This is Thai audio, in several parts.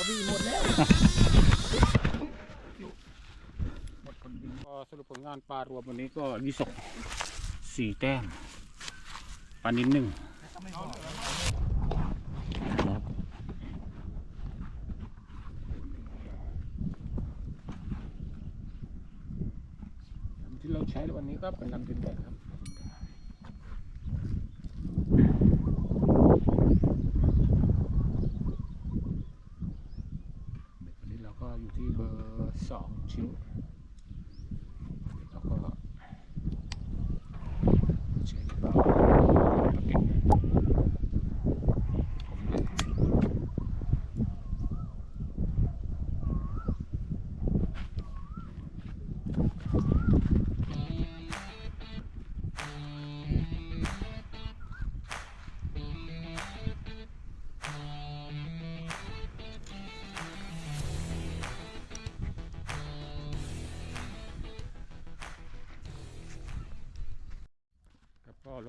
แล้วพี่หมดแล้วหมดคนยิงก็สรุปผลงานปลารวมวันนี้ก็ยี่สกสี่แต้มปลานินหนึ่งนะครับลำที่เราใช้ในวันนี้ก็เป็นลำดินแดงครับ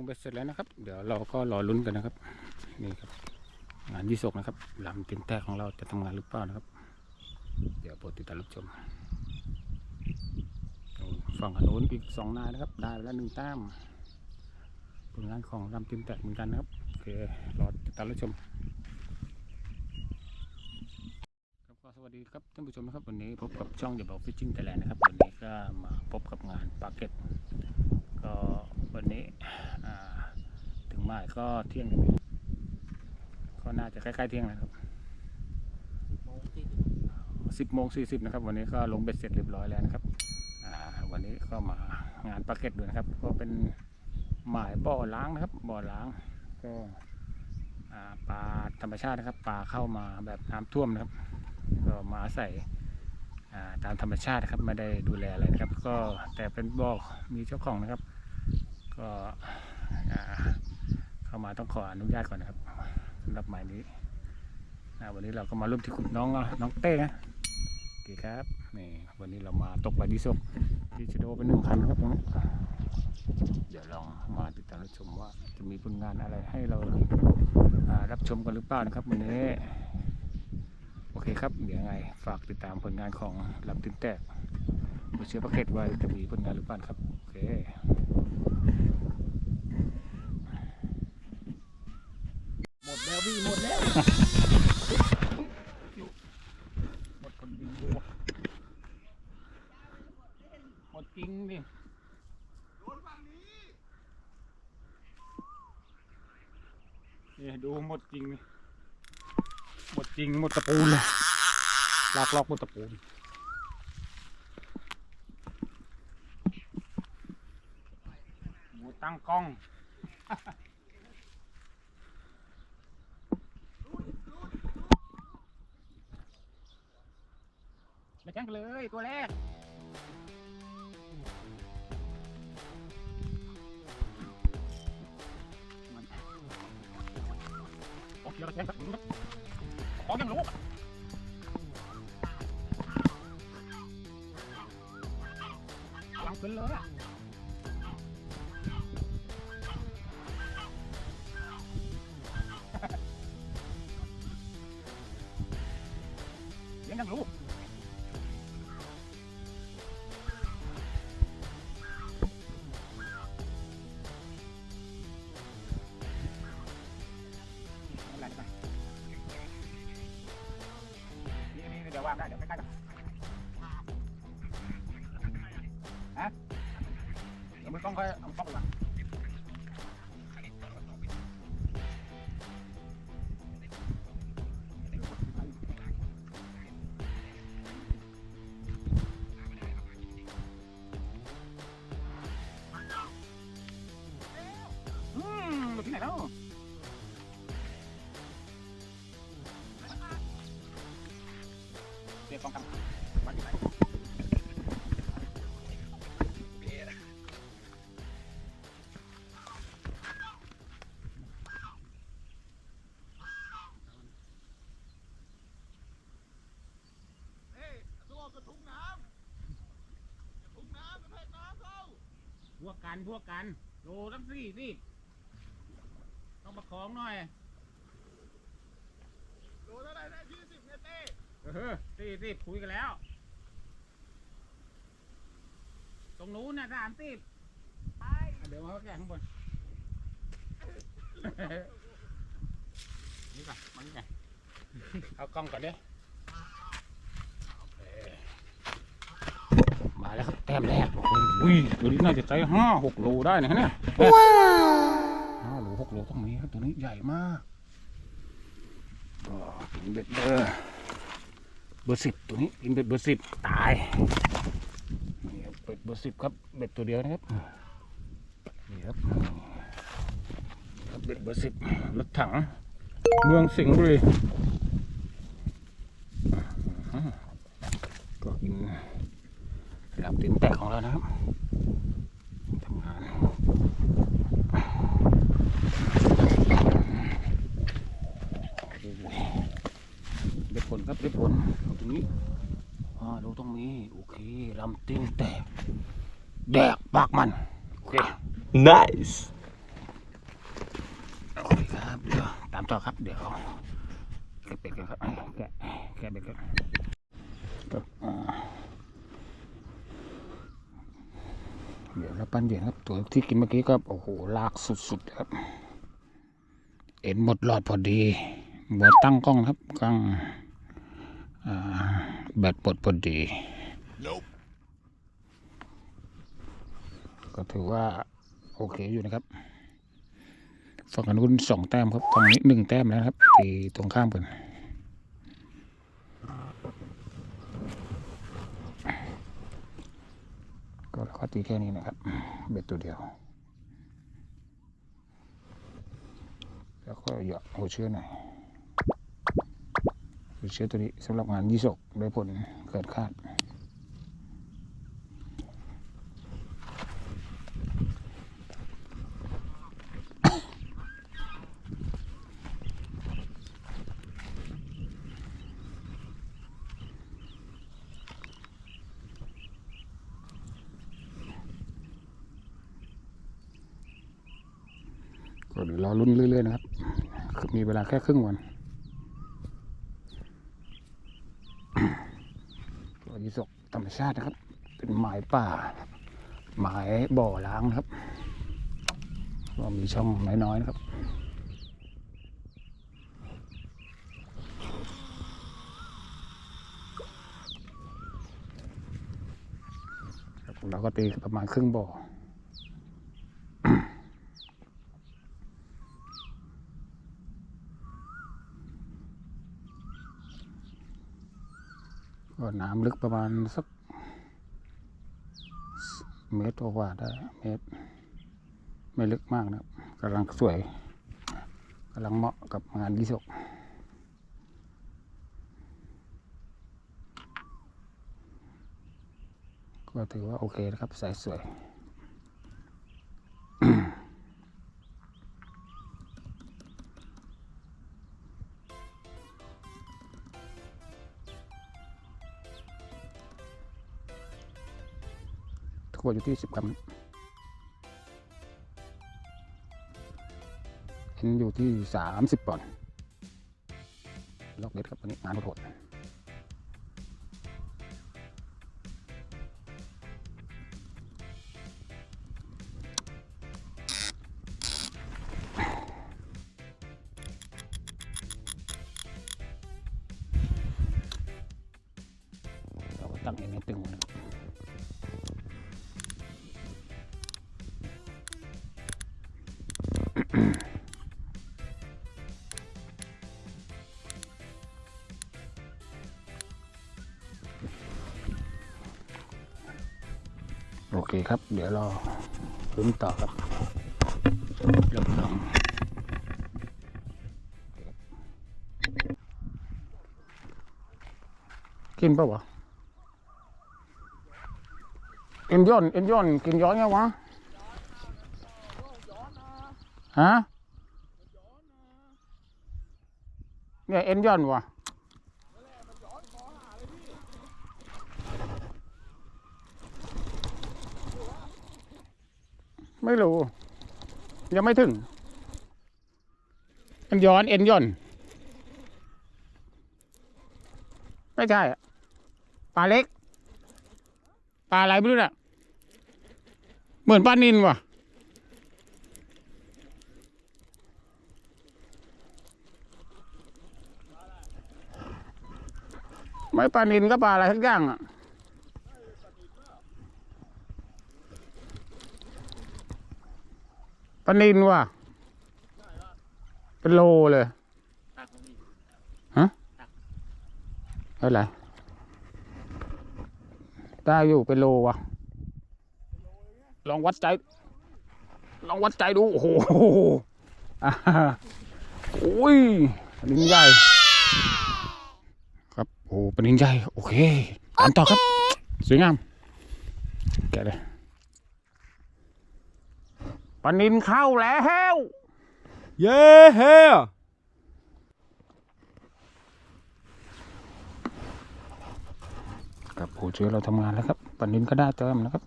งไปเสร็จแล้วนะครับ เดี๋ยวเราก็รอลุ้นกันนะครับ นี่ครับ งานยี่สกนะครับลำต็มแตกของเราจะทำงานหรือเปล่านะครับ เดี๋ยวโปรดติดตามรับชมฝั่งขนุนอีกสองนายนะครับ ได้ไปแล้วหนึ่งแต้มผลงานของลำต็มแตกเหมือนกันนะครับโอเครอติดตามรับชมครับสวัสดีครับท่านผู้ชมนะครับวันนี้พบกับช่องเดอะบอกฟิชชิ่งไทยแลนด์นะครับวันนี้ก็มาพบกับงานปาเก็ตก็ วันนี้ถึงบ่ายก็เที่ยงก็น่าจะใกล้ๆเที่ยงนะครับสิบโมงสี่สิบนะครับ วันนี้ก็ลงเบ็ดเสร็จเรียบร้อยแล้วนะครับวันนี้ก็มางานปาเก็ตด้วยนะครับ ก็เป็นหมายบ่อล้างนะครับ บ่อล้างก็ปลาธรรมชาตินะครับปลาเข้ามาแบบน้ำท่วมนะครับ ก็มาอาศัยอ่ตามธรรมชาตินะครับไม่ได้ดูแลอะไรนะครับ ก็แต่เป็นบ่อมีเจ้าของนะครับ ก็เข้ามาต้องขออนุญาตก่อนนะครับสำหรับหมายนี้วันนี้เราก็มาร่วมที่คุณน้องน้องเต้นะโอเคครับนี่วันนี้เรามาตกปลาดิสกที่ชโดเป็นหนึ่งคันครับตรงนี้เดี๋ยวลองมาติดตามรับชมว่าจะมีผลงานอะไรให้เราารับชมกันหรือเปล่านะครับวันนี้โอเคครับเดี๋ยวไงฝากติดตามผลงานของลำตินแตกมาเชื่อประเกตว่าจะมีผลงานหรือเปล่าครับโอเค หมดแล้วพี่หมดแล้ว หมดคนจริงดูหมดจริงดินี่ ดูหมดจริงนี่หมดจริงหมดตะปูนเลยลากลอกหมดตะปูนหมูตั้งกล้องไปแจ้งเลยตัวแรก โอ้ยเดี๋ยว วกกันพวกกันโลตั้งสี่สิต้องประคองหน่อยโลเท่าไหร่นะยี่สิบเนเต้เออสี่สิบคุยกันแล้ว ตรงนู้นนะสามสิบเดี๋ยวมาแกะข้างบนนี่ก่อนมันไงเอากล้องก่อนดิโอเค มาแล้วครับแต้มแรกโอ้โหตัวนี้น่าจะใจห้าหกโลได้นะเนี่ยห้าโลหกโลต้องมีครับตัวนี้ใหญ่มากก็กินเบ็ดเบอร์เบอร์สิบตัวนี้กินเบ็ดเบอร์สิบตายนี่ครับเบ็ดเบอร์สิบครับเบ็ดตัวเดียวนะครับนี่ครับนี่ครับเบ็ดเบอร์สิบรถถังเมืองสิงห์บุรีอื้อหือก็กิน หลับตีนแตกของเรานะครับทำงานเด็ดผลครับเด็ดผลเอาตรงนี้อ่าดูตรงนี้โอเคลำตีนแตกแดกปากมันโอเค Nice. โอเคครับเดี๋ยวตามต่อครับเดี๋ยวเก็บเป็ดกันครับแกะแกะเป็ดกันครับอ่า เดี๋ยวเราปั้นเหรียญครับตัวที่กินเมื่อกี้ก็โอ้โหลากสุดๆครับ เอ็นหมดหลอดพอดีบอตั้งกล้องครับกล้องอแบตหมดพอดี ก็ถือว่าโอเคอยู่นะครับฝั่งนู้นสองแต้มครับฝั่งนี้หนึ่งแต้มแล้วครับตีตรงข้ามกันก็ข้อ ตีแค่นี้นะครับ เบ็ดตัวเดียว แล้วก็หยอกหัวเชื้อหน่อยหัวเชื้อตัวนี้สำหรับงานยี่สกได้ผลเกิดคาด ก็ เดี๋ยวรอรุ่นเรื่อยๆนะครับ มีเวลาแค่ครึ่งวันตัวยิสกธรรมชาตินะครับ เป็นหมายป่าหมายบ่อล้างนะครับ ก็มีช่องน้อยๆนะครับครับเราก็ตีประมาณครึ่งบ่อ ก็น้ำลึกประมาณสักเมตรกว่าได้เมตร ไม่ลึกมากนะกำลังสวยกำลังเหมาะกับงานยิสกก็ถือว่าโอเคนะครับ สายสวย ทั่วอยู่ที่สิบกรัมเอ็นอยู่ที่สามสิบปอนด์ล็อกเบ็ดครับวันนี้งานโหดเราก็ตั้งเอ็นให้ตึงนะครับ โอเคครับ เดี๋ยวรอลุ้นต่อครับเริ่มลองกินปล่าวะเอ็นย่อนเอ็นย่อนกินย้อนไงวะ ฮะเนี่ยเอ็นย่อนวะไม่รู้ ยังไม่ถึงเอ็นย้อนเอ็นย่อน ไม่ใช่อปลาเล็กปลาอะไรไม่รู้น่ะ เหมือนปลานินว่ะ ไม่ปลานินก็ปลาอะไรทั้งอย่างอะปลานินว่ะ เป็นโลเลยตักขอะไรได้อยู่เป็นโลว่ะ ลองวัดใจ ลองวัดใจดู โอ้โหอู้ยปนินใหญ่ โอ้ปนินใหญ่โอเคตามต่อครับ สวยงาม แกะเลยปนินเข้าแล้วเย้เฮ้ครับผู้ช่วยเราทำงานแล้วครับปนินก็ได้เติมนะครับ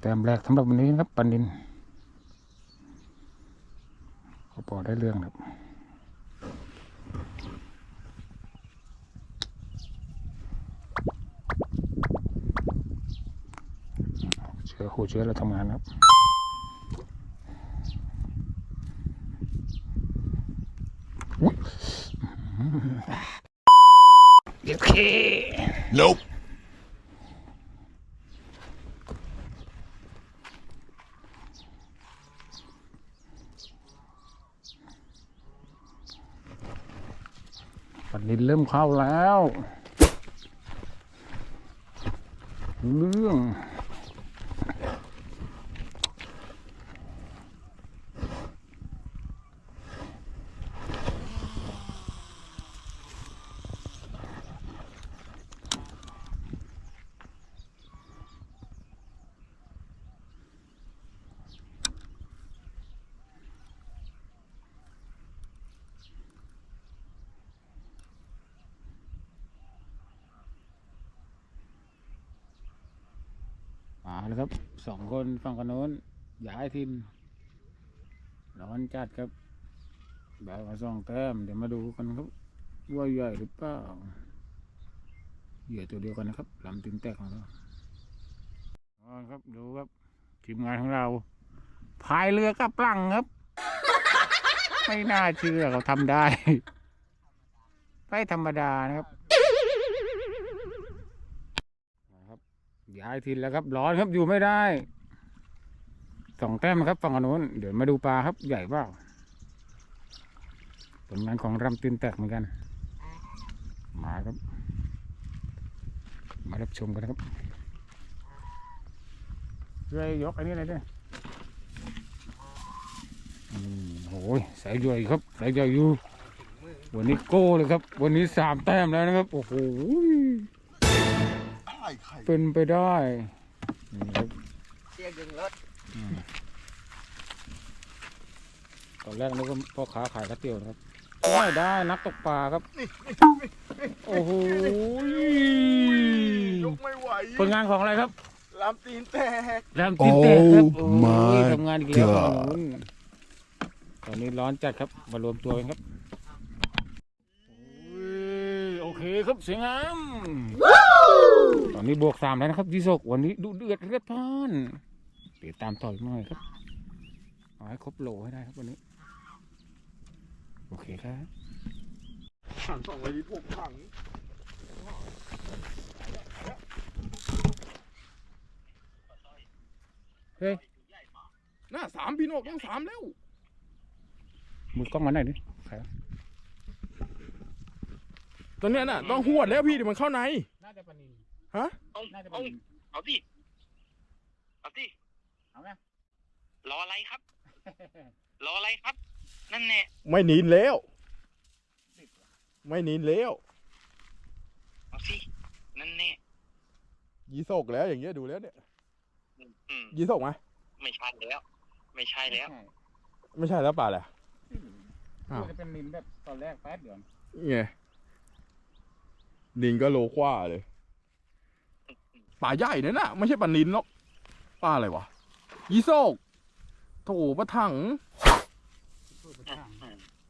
แต้มแรกสำหรับวันนี้นะครับปันนินเขาพอได้เรื่องครับเชื้อคู่เชื้อเราทำงานครับอุ๊ยโอเค Nope. ปันนิน เริ่มเข้าแล้ว เรื่อง แล้วครับสองคนฝั่งกันโน้นย้ายทีมร้อนจัดครับได้มาสองแต้มเดี๋ยวมาดูกันครับ ว่าใหญ่หรือเปล่าเหยื่อตัวเดียวกันนะครับลำตินแตกของเราอ๋อครับดูครับทีมงานของเราพายเรือกับปลังครับ ไม่น่าเชื่อเขาทำได้ ไม่ธรรมดานะครับ ย้ายทินแล้วครับ ร้อนครับอยู่ไม่ได้สองแต้มครับฝั่งอนนุนเดี๋ยวมาดูปลาครับใหญ่เปล่าผลงานของรำตีนแตกเหมือนกัน มาครับ มารับชมกันนะครับช่วยยกอันนี้หน่อยด้วยอืมโอ้ยสายใหญ่ครับสายใหญ่อยู่ วันนี้โก้เลยครับ วันนี้สามแต้มแล้วนะครับ โอ้โห ไข่ไข่เป็นไปได้นี่ครับเรียกดึงรถตอนแรกนึกว่าพ่อค้าขายก๋วยเตี๋ยวนะครับไม่ได้นักตกปลาครับ โอ้โหยกไม่ไหวผลงานของอะไรครับลำตีนแตกแรมตินแตกครับ Oh โอ้ my ยทำงานอีกแล้ว God ฝั่งนู้นตอนนี้ร้อนจัดครับมารวมตัวกันครับโอ้ยโอเคครับสวยงามตอนนี้บวกสามแล้วนะครับยี่สกวันนี้ดูเดือดเลือดพล่านติดตามต่ออีกหน่อยครับเอาให้ครบโหลให้ได้ครับวันนี้ โอเคครับถังสองร้อยลิตรหกถังเฮ้ยหน้าสามพี่นกต้องสามแล้วมือกล้องมาหน่อยดิใคร ตอนเนี้ยน่ะต้องหวดแล้วพี่เดี๋ยวมันเข้าใน น่าจะปนิน ฮะ เอาน่าจะปเอานินเอาสิเอาสิเอาไงรออะไรครับ รออะไรครับ นั่นแน่ไม่นินแล้ว ไม่นินแล้วเอาสินั่นแน่ยีโศกแล้วอย่างเงี้ยดูแล้วเนี่ยอืมยีโศกไหมไม่ใช่แล้ว ไม่ใช่แล้ว ไม่ใช่แล้วป่าแหละ อ้าว จะเป็นนินแบบตอนแรกแป๊ดเดียวไง นินก็โลกว่าเลยป่าใหญ่นั่นน่ะไม่ใช่ป่านินหรอกป่าอะไรวะยี่โซกโถปะถัง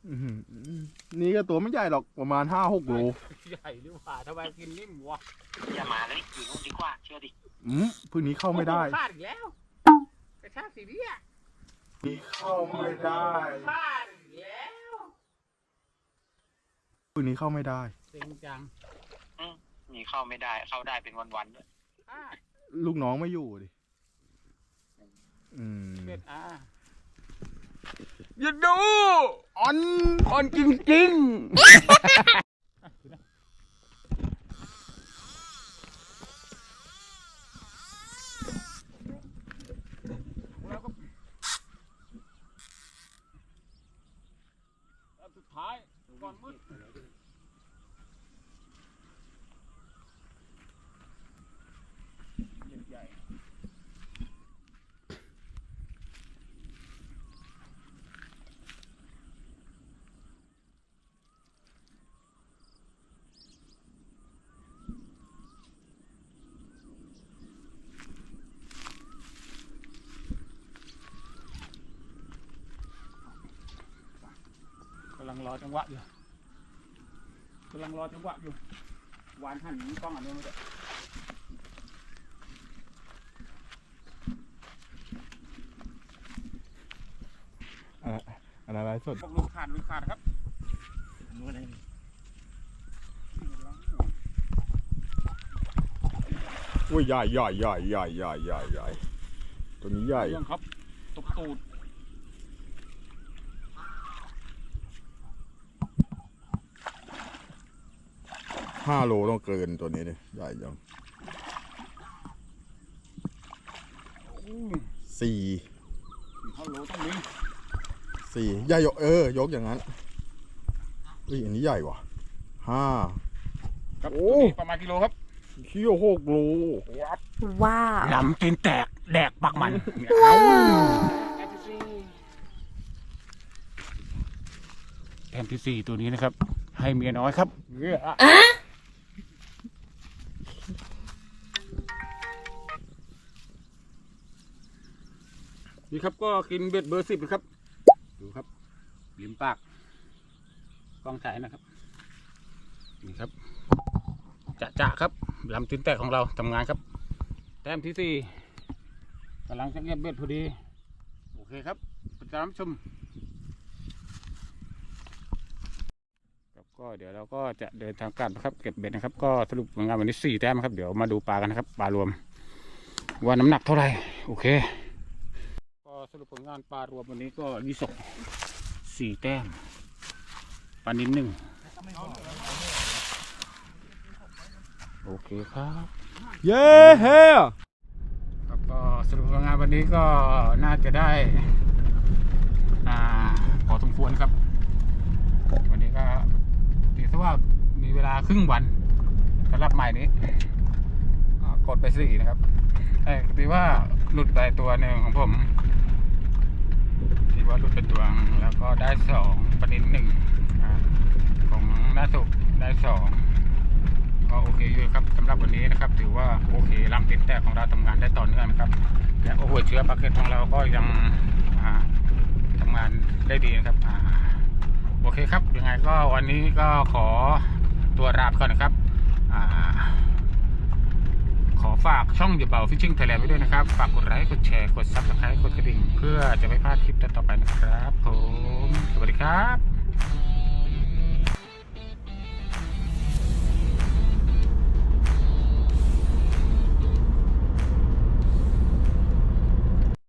อืมอื้อหือนี่ก็ตัวไม่ใหญ่หรอกประมาณห้าหกโลใหญ่ดีกว่าทำไมกินนิ่มวะอย่ามาเลยอยู่นู่นดีกว่าเชื่อดิอืมพื้นนี้เข้าไม่ได้พลาดอีกแล้วกระชากสีเดียเข้าไม่ได้พลาดอีกแล้วพื้นนี้เข้าไม่ได้เซ็งจัง มีเข้าไม่ได้ เข้าได้เป็นวันๆด้วยพลาดลูกน้องไม่อยู่ดิ อืมเป็ดอะอย่าดูอ่อนอ่อนจริงๆแล้วก็อันสุดท้ายก่อนมืด งรอจังหวะอยู่กำลังรอจังหวะอยู่หวานหันกล้องอันนี้มันจะอะอันนั้นอะไรสดพวกลูกขาดลูกขาดครับนู้นเองอุ้ยใหญ่ใหญ่ใหญ่ใหญ่ใหญ่ใหญ่ใหญ่ตัวนี้ใหญ่เรื่องครับตบตูด ห้าโลต้องเกินตัวนี้เลยใหญ่ยังอู้สี่เขาโลต้องมีสี่ใหญ่ยกเออ ยกอย่างนั้นอุ้ยอันนี้ใหญ่ว่ะห้าครับโอ้ตัวนี้ประมาณกิโลครับเขี้ยวหกโลว้าวลำตีนแตกแดกปักมันเอาแทนที่สี่ตัวนี้นะครับ ให้เมียน้อยครับเงี้ยอะ นี่ครับก็กินเบ็ดเบอร์สิบนะครับ ดูครับลิมปากกล้องถ่ายนะครับ นี่ครับจะจะครับลำตีนแตกของเราทำงานครับ แต้มที่สี่กำลังจะเก็บเบ็ดพอดี โอเคครับติดตามชมครับก็เดี๋ยวเราก็จะเดินทางกลับนะครับ เก็บเบ็ดนะครับ ก็สรุปผลงานวันนี้สี่แต้มครับ เดี๋ยวมาดูปลากันนะครับ ปลารวมว่าน้ำหนักเท่าไหร่ โอเค สรุปผลงานปลารวมวันนี้ก็ยี่สกสี่แต้มปลานินหนึ่งโอเคครับ เย้เฮ้ครับก็สรุปผลงานวันนี้ก็น่าจะได้อ่าพอสมควรครับ วันนี้ก็ถือซะว่ามีเวลาครึ่งวันสำหรับใหม่นี้ก็กดไปสี่นะครับแต่ถือว่าหลุดไปตัวหนึ่งของผมถือ ว่าหลุดไปตัวหนึ่งแล้วก็ได้สองประเด็นหนึ่งของหน้าสุกได้สองก็โอเคอยู่ครับสำหรับวันนี้นะครับ ถือว่าโอเคลำติดแต่ของเราทำงานได้ต่อเนื่องนะครับและโอ้โหเชื้อปาเก็ตของเราก็ยังอ่าทำงานได้ดีนะครับอโอเคครับยังไงก็วันนี้ก็ขอตัวลาไปก่อนนะครับ ขอฝากช่องเดบเบาฟิชชิ่งไทยแลนด์ไว้ด้วยนะครับ ฝากกดไลค์กดแชร์กดซับสไครต์กดกระดิ่ง เพื่อจะไม่พลาดคลิปต่อไปนะครับ ผม สวัสดีครับ